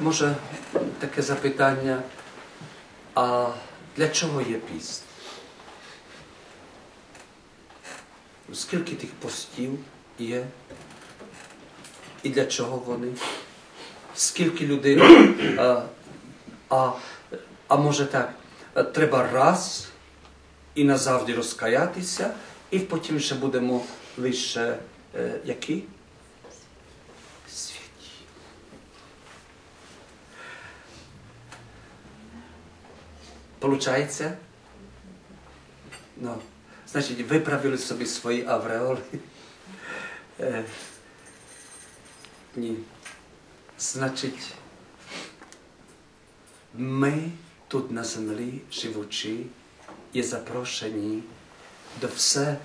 може таке запитання, а для чого є піст? Скільки тих постів є? І для чого вони? Скільки людей? А, а, а може так, треба раз і назавжди розкаятися, і потім ще будемо лише е, які? Получається? Ну, значить, виправили собі свої авреоли. Е, ні. Значить, ми тут на землі, живучи, є запрошені до все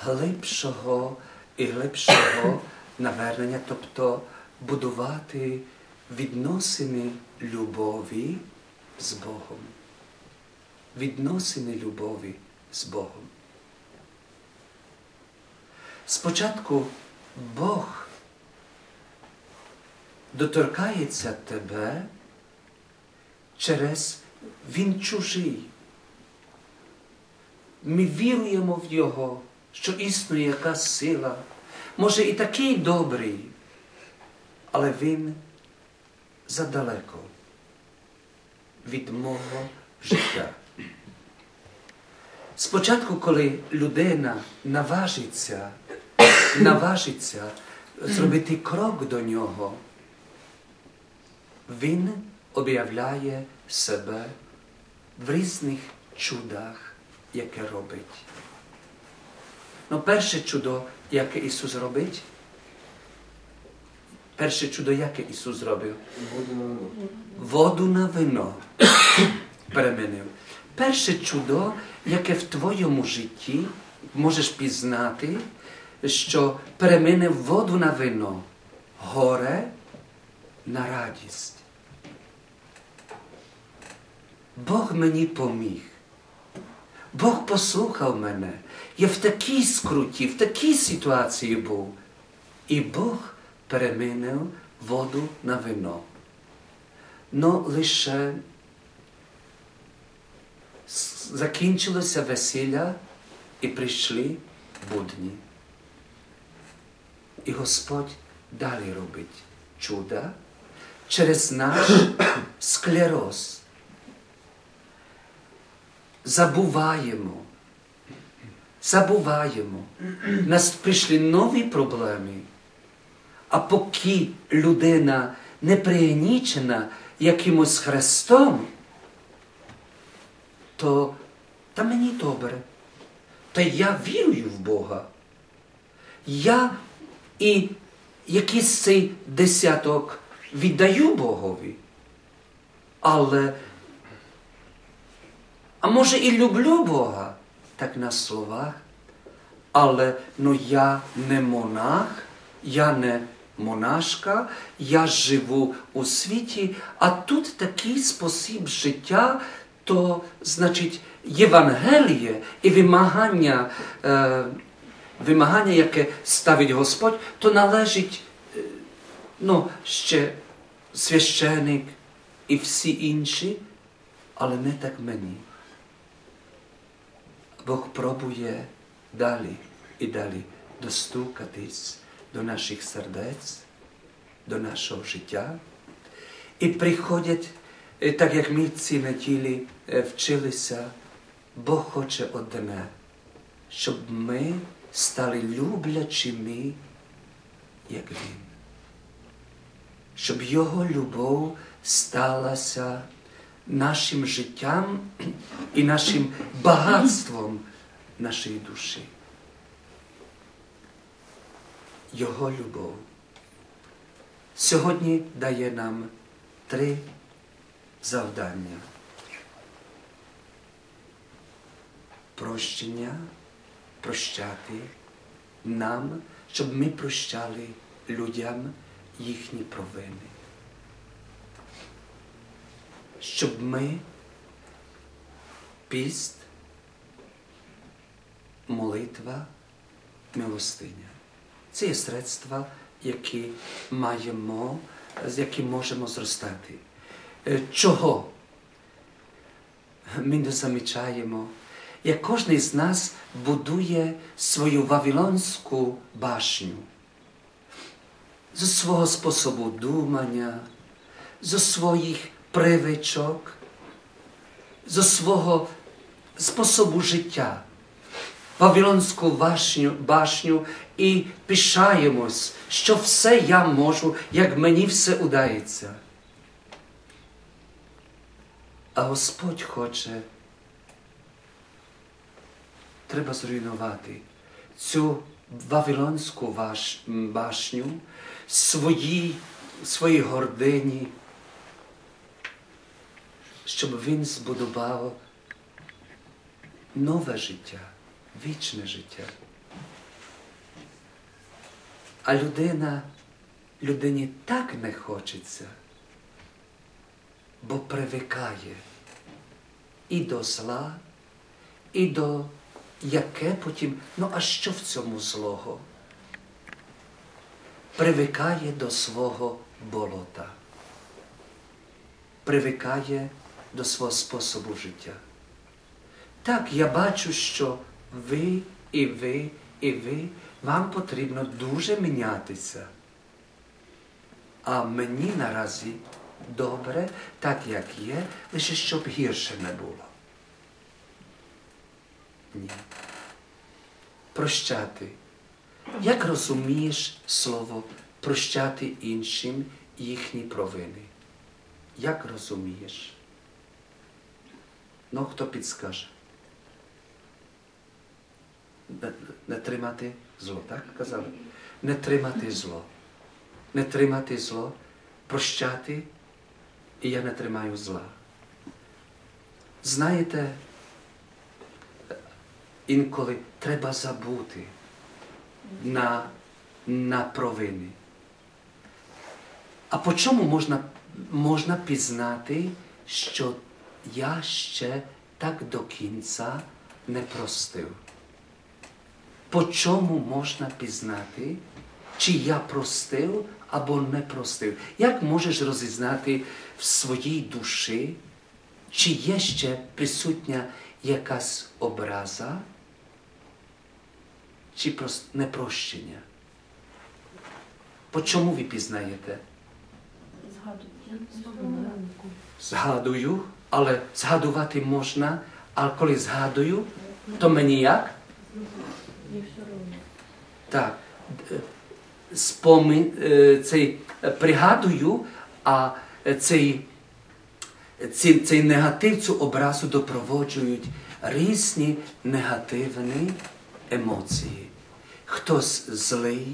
глибшого і глибшого навернення, тобто будувати відносини любові з Богом. Відносини любові з Богом. Спочатку Бог доторкається тебе через Він чужий. Ми віруємо в Його, що існує якась сила. Може і такий добрий, але Він задалеко від мого життя. Спочатку, коли людина наважиться, наважиться зробити крок до нього, він об'являє себе в різних чудах, яке робить. Ну, перше чудо, яке Ісус робить, перше чудо, яке Ісус зробив? Воду на вино перемінив. Перше чудо, яке в твоєму житті можеш пізнати, що перемінив воду на вино, горе на радість. Бог мені поміг. Бог послухав мене. Я в такій скруті, в такій ситуації був. І Бог перемінив воду на вино. Но лише закінчилося весілля і прийшли будні. І Господь далі робить чуда через наш склероз. Забуваємо. Забуваємо. Нас прийшли нові проблеми. А поки людина не пригнічена якимось хрестом, то та мені добре. Та я вірую в Бога. Я і якийсь цей десяток віддаю Богові. Але, а може і люблю Бога, так на словах, але ну я не монах, я не монашка, я живу у світі, а тут такий спосіб життя, то, значить, Євангеліє і вимагання, е, вимагання, яке ставить Господь, то належить е, ну, ще священик і всі інші, але не так мені. Бог пробує далі і далі достукатись до наших сердець, до нашого життя. І приходять, так як ми ці неділі вчилися, Бог хоче одне, щоб ми стали люблячими, як Він. Щоб Його любов сталася нашим життям і нашим багатством нашої душі. Його любов сьогодні дає нам три завдання. Прощення, прощати нам, щоб ми прощали людям їхні провини. Щоб ми піст, молитва, милостиня. Це є средства, які маємо з яким можемо зростати. Е, Чого? Ми не замічаємо, як кожен з нас будує свою вавилонську башню зі свого способу думання, зі своїх привичок, зі свого способу життя. Вавилонську башню, башню і пишаємось, що все я можу, як мені все удається. А Господь хоче, треба зруйнувати цю Вавилонську башню, свої, свої гордині, щоб він збудував нове життя, вічне життя. А людина, людині так не хочеться, бо привикає і до зла, і до яке потім, ну а що в цьому злого? Привикає до свого болота, привикає до свого способу життя. Так, я бачу, що ви і ви, і ви, вам потрібно дуже мінятися. А мені наразі добре, так як є, лише щоб гірше не було. Ні. Прощати. Як розумієш слово прощати іншим їхні провини? Як розумієш? Ну, хто підскаже? Не, не тримати зло, так казали? Не тримати зло. Не тримати зло, прощати, і я не тримаю зла. Знаєте, інколи треба забути на, на провини. А по чому можна, можна пізнати, що я ще так до кінця не простив? По чому можна пізнати, чи я простив або не простив? Як можеш розізнати в своїй душі, чи є ще присутня якась образа, чи непрощення? По чому ви пізнаєте? Згадую, але згадувати можна, а коли згадую, то мені як? Так. Спомин, е, цей, е, пригадую, а е, цей, цей, цей негатив, цю образу допроводжують різні негативні емоції. Хтось злий,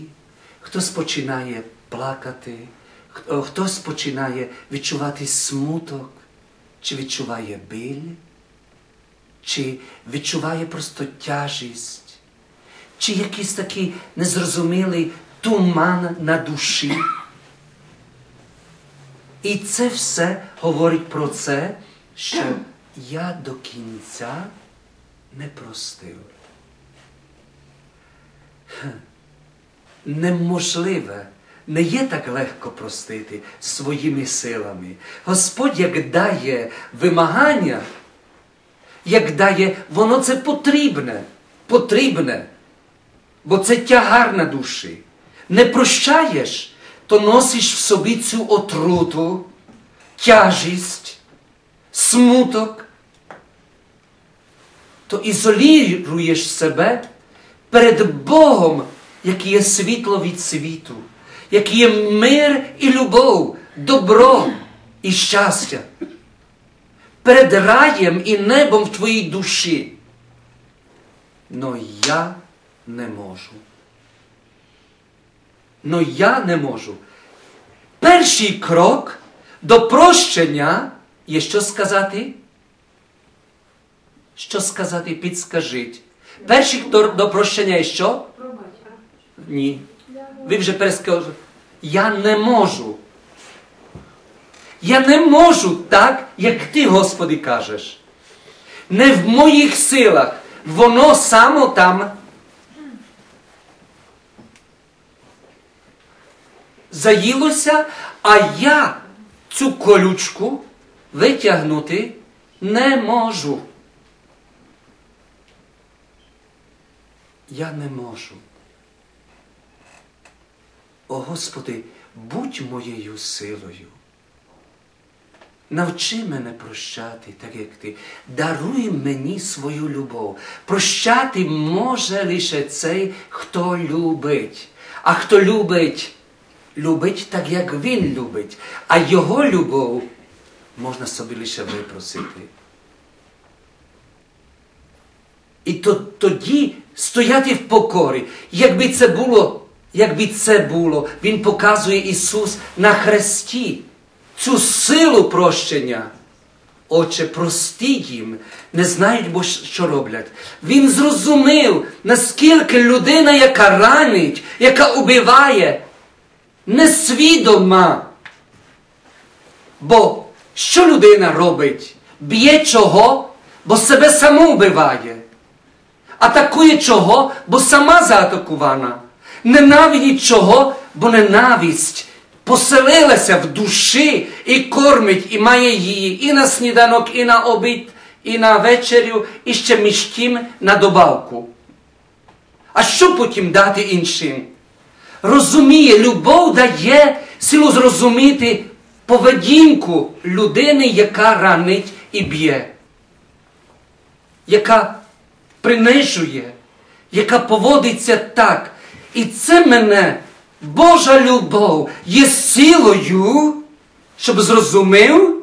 хтось починає плакати, хто- хтось починає відчувати смуток, чи відчуває біль, чи відчуває просто тяжість чи якийсь такий незрозумілий туман на душі. І це все говорить про це, що я до кінця не простив. Неможливе, не є так легко простити своїми силами. Господь як дає вимагання, як дає, воно це потрібне, потрібне бо це тягар на душі. Не прощаєш, то носиш в собі цю отруту, тяжість, смуток, то ізолюєш себе перед Богом, який є світло від світу, який є мир і любов, добро і щастя. Перед раєм і небом в твоїй душі. Но я не можу. Но я не можу. Перший крок до прощення є що сказати? Що сказати, підскажіть. Перший до, до прощення є що? Ні. Ви вже перескажете. Я не можу. Я не можу так, як ти, Господи, кажеш. Не в моїх силах. Воно само там заїлося, а я цю колючку витягнути не можу. Я не можу. О Господи, будь моєю силою. Навчи мене прощати, так як ти. Даруй мені свою любов. Прощати може лише цей, хто любить. А хто любить, любить так, як він любить. А його любов можна собі лише випросити. І то, тоді стояти в покорі, якби це було, якби це було, Він показує Ісус на хресті цю силу прощення. Отче, прости їм, не знають, бо що роблять. Він зрозумів, наскільки людина, яка ранить, яка убиває, несвідома. Бо що людина робить? Б'є чого, бо себе саму вбиває. Атакує чого, бо сама заатакувана. Ненавидить чого, бо ненависть поселилася в душі і кормить, і має її і на сніданок, і на обід, і на вечерю, і ще між тим на добавку. А що потім дати іншим? Розуміє, любов дає силу зрозуміти поведінку людини, яка ранить і б'є, яка принижує, яка поводиться так. І це мене Божа любов є силою, щоб зрозумів,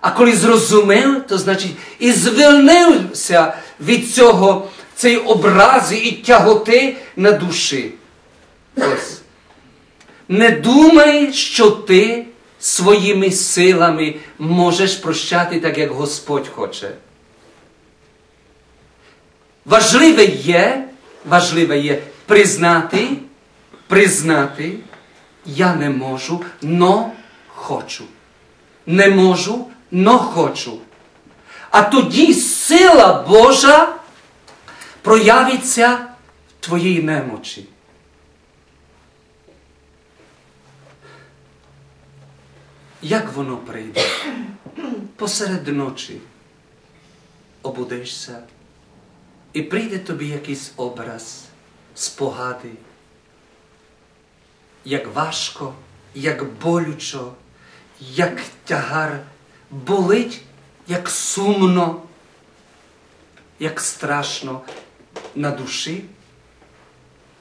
а коли зрозумів, то значить і звільнився від цього цієї образи і тяготи на душі. Ось. Не думай, що ти своїми силами можеш прощати так, як Господь хоче. Важливе є, важливе є признати, признати, я не можу, но хочу. Не можу, но хочу. А тоді сила Божа проявиться в твоїй немочі. Як воно прийде? Посеред ночі обудишся, і прийде тобі якийсь образ, спогади, як важко, як болючо, як тягар, болить, як сумно, як страшно на душі.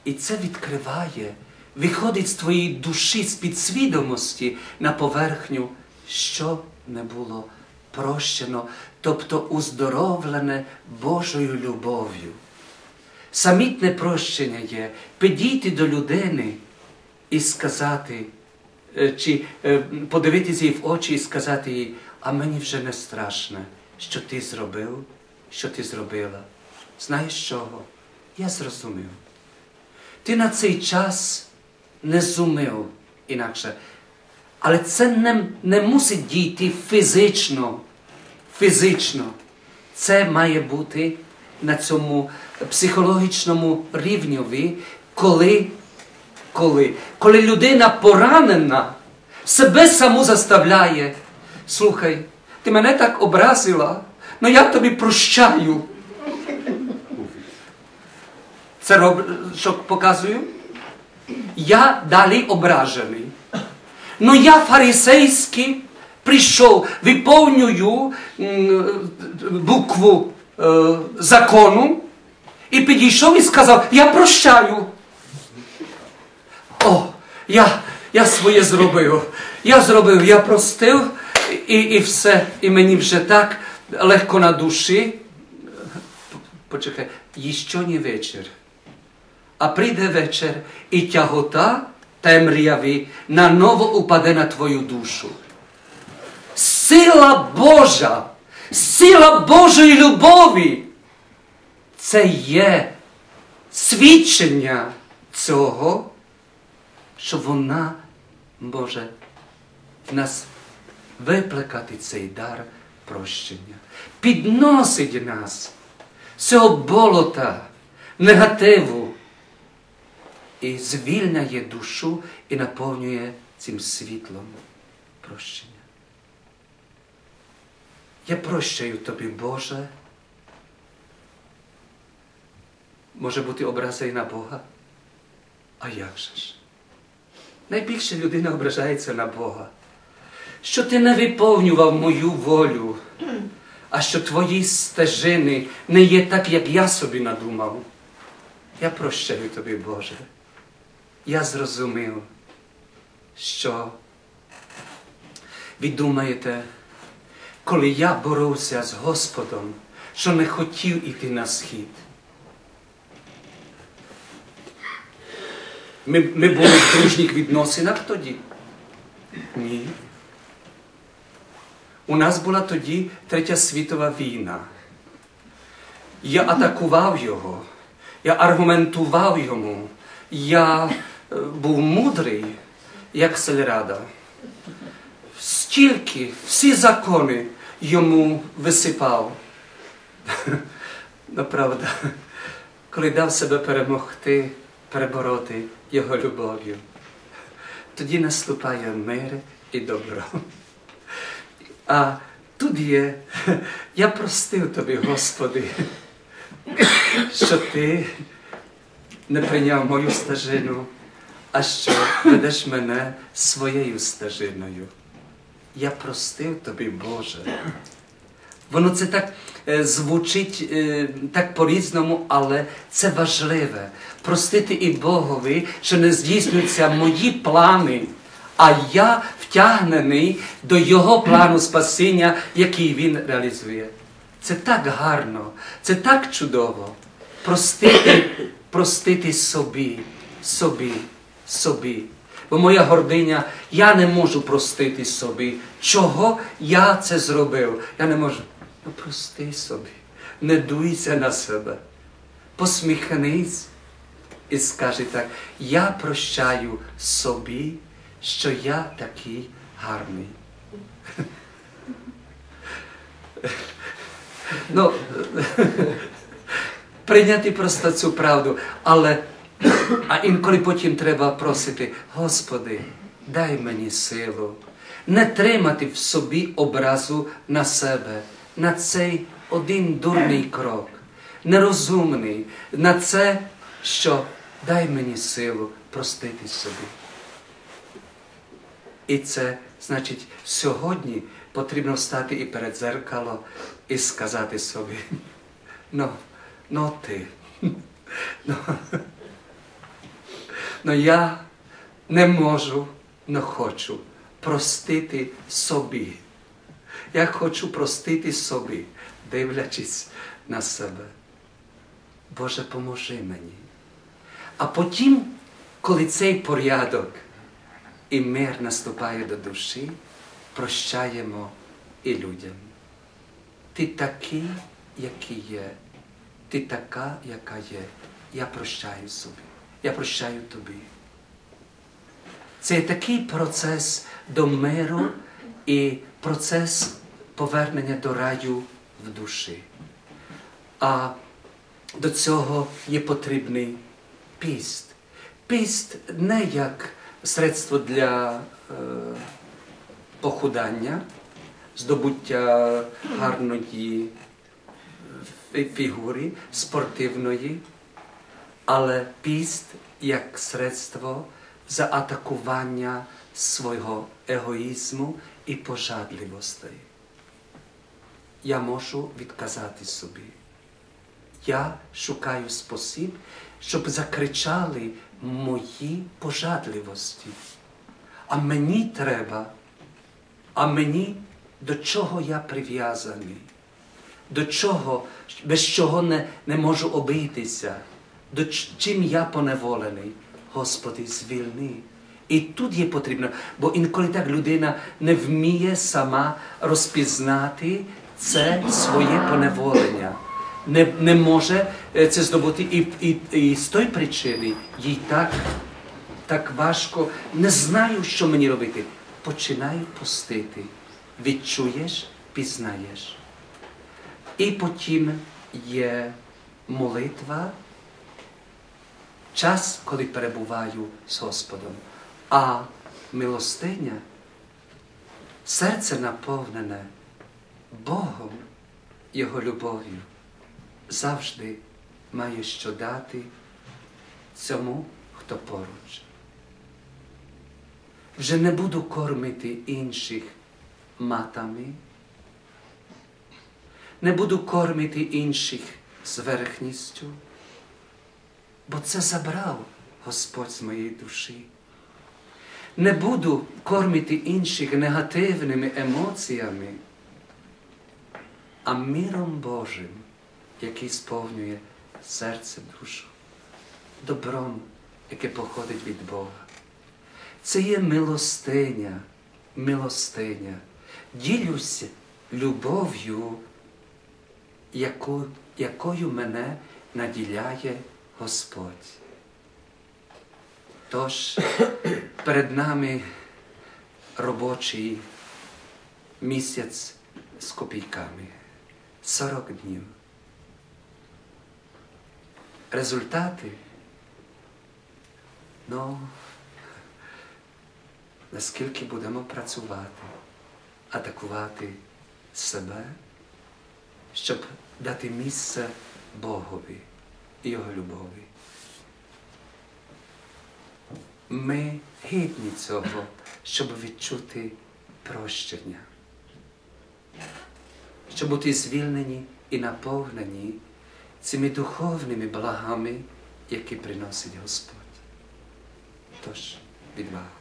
І це відкриває, виходить з твоєї душі, з підсвідомості на поверхню, що не було прощено, тобто уздоровлене Божою любов'ю. Самітне прощення є підійти до людини і сказати, чи подивитися їй в очі і сказати їй, а мені вже не страшно, що ти зробив, що ти зробила. Знаєш чого? Я зрозумів. Ти на цей час не зумив інакше. Але це не, не мусить дійти фізично. Фізично. Це має бути на цьому психологічному рівневі, коли, коли, коли людина поранена, себе саму заставляє. Слухай, ти мене так образила, але я тобі прощаю. Це роб... що показую? Я далі ображений. Ну я фарисейський прийшов, виповнюю букву е, закону і підійшов і сказав, я прощаю. О, я своє зробив. Я зробив, я простив і і все. І мені вже так легко на душі. Почекай, ще не вечір. А прийде вечір і тягота темряви наново упаде на твою душу. Сила Божа, сила Божої любові. Це є свідчення цього, що вона може в нас виплекати цей дар прощення, підносить нас з цього болота, негативу, і звільняє душу і наповнює цим світлом прощення. Я прощаю тобі, Боже. Може бути образа і на Бога? А як же ж? Найбільше людина ображається на Бога, що ти не виповнював мою волю, а що твої стежини не є так, як я собі надумав. Я прощаю тобі, Боже. Я зрозумів, що ви думаєте, коли я боровся з Господом, що не хотів іти на схід. Ми, ми були в дружніх відносинах тоді? Ні. У нас була тоді Третя світова війна. Я атакував його, я аргументував йому, я був мудрий, як сельрада. Стільки, всі закони йому висипав. Направда, коли дав себе перемогти, перебороти його любов'ю, тоді наступає мир і добро. А тут є, я простив тобі, Господи, що ти не прийняв мою стежину, а що ведеш мене своєю стежиною. Я простив тобі, Боже. Воно це так е, звучить е, так по-різному, але це важливе. Простити і Богові, що не здійснюються мої плани, а я втягнений до Його плану спасіння, який Він реалізує. Це так гарно, це так чудово. Простити, простити собі, собі, собі. Бо моя гординя, я не можу простити собі. Чого я це зробив? Я не можу. Ну прости собі, не дуйся на себе. Посміхнись і скажи так, я прощаю собі, що я такий гарний. Ну, прийняти просто цю правду, але а інколи потім треба просити, Господи, дай мені силу, не тримати в собі образу на себе, на цей один дурний крок, нерозумний, на це, що дай мені силу простити собі. І це значить, сьогодні потрібно встати і перед зеркало і сказати собі, ну, ну ти. Ну, Ну я не можу, не хочу простити собі. Я хочу простити собі, дивлячись на себе. Боже, поможи мені. А потім, коли цей порядок і мир наступає до душі, прощаємо і людям. Ти такий, який є, ти така, яка є. Я прощаю собі. Я прощаю тобі. Це такий процес до миру і процес повернення до раю в душі. А до цього є потрібний піст. Піст не як средство для е, похудання, здобуття гарної фігури, спортивної, але піст як средство заатакування свого егоїзму і пожадливостей. Я можу відказати собі. Я шукаю спосіб, щоб закричали мої пожадливості. А мені треба, а мені до чого я прив'язаний, до чого, без чого не, не можу обійтися, до чим я поневолений. Господи, звільни. І тут є потрібно, бо інколи так людина не вміє сама розпізнати це своє поневолення. Не не може це здобути і і, і з тої причини їй так так важко, не знаю, що мені робити. Починаю постити. Відчуєш, пізнаєш. І потім є молитва час, коли перебуваю з Господом. А милостиня, серце наповнене Богом, Його любов'ю, завжди має що дати цьому, хто поруч. Вже не буду кормити інших матами, не буду кормити інших зверхністю, бо це забрав Господь з моєї душі. Не буду кормити інших негативними емоціями, а міром Божим, який сповнює серце душу, добром, яке походить від Бога. Це є милостиня, милостиня. Ділюся любов'ю, якою мене наділяє Господь. Тож перед нами робочий місяць з копійками. 40 днів. Результати, ну, наскільки будемо працювати, атакувати себе, щоб дати місце Богові Його любові. Ми гідні цього, щоб відчути прощення, щоб бути звільнені і наповнені цими духовними благами, які приносить Господь. Тож, відвага.